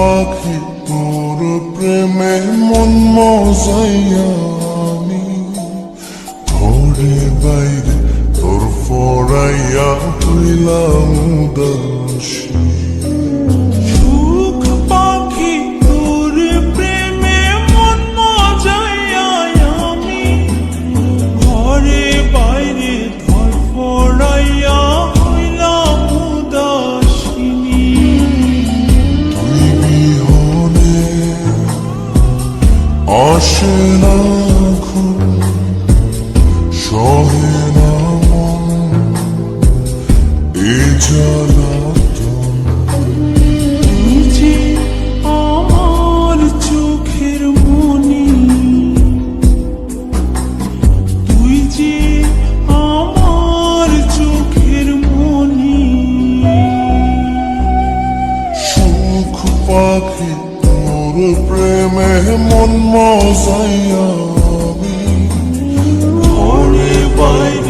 পাখি তোর প্রেমে মন মজাইয়া ঘরে বাইরে তোর ফরাইয়া হইলাম উদাসী। চেনা খুব সহে না এ জ্বালা তবু প্রেমে মন মশাইয়া আমি ঘরে পাইনি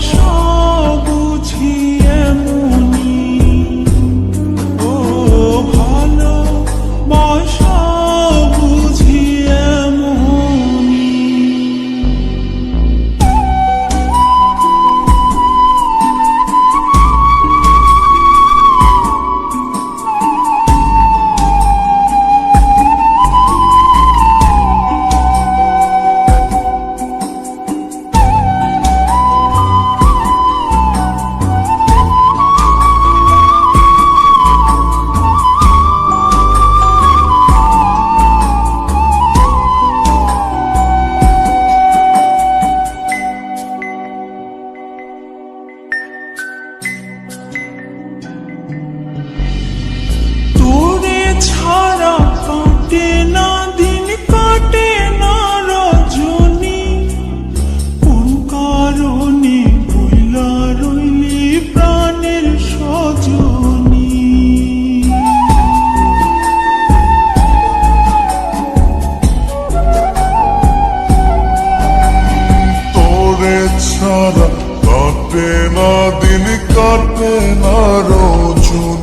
说不清。কাটে না রোজুন